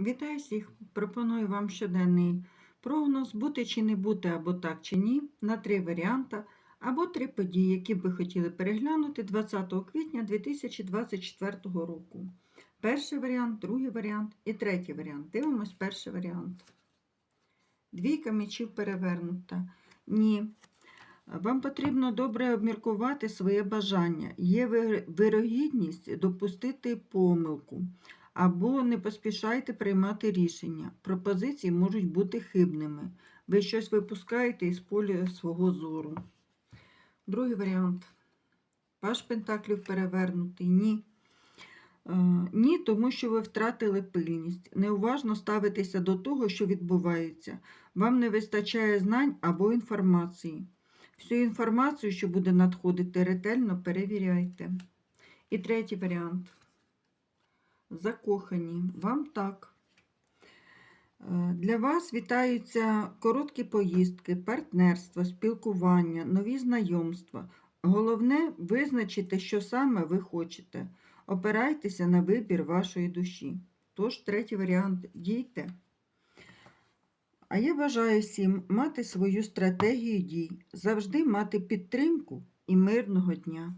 Вітаю всіх! Пропоную вам щоденний прогноз бути чи не бути, або так чи ні, на три варіанти, або три події, які б ви хотіли переглянути 20 квітня 2024 року. Перший варіант, другий варіант і третій варіант. Дивимось перший варіант. Двійка мечів перевернута. Ні. Вам потрібно добре обміркувати своє бажання. Є вирогідність допустити помилку або не поспішайте приймати рішення. Пропозиції можуть бути хибними. Ви щось випускаєте із поля свого зору. Другий варіант. Паш Пентаклів перевернутий. Ні. Е, Ні, тому що ви втратили пильність. Неуважно ставитеся до того, що відбувається. Вам не вистачає знань або інформації. Всю інформацію, що буде надходити, ретельно перевіряйте. І третій варіант. Закохані. Вам так. Е, Для вас вітаються короткі поїздки, партнерство, спілкування, нові знайомства. Головне визначити, що саме ви хочете. Опирайтеся на вибір вашої душі. Тож, третій варіант дійте. А я бажаю всім мати свою стратегію дій, завжди мати підтримку і мирного дня.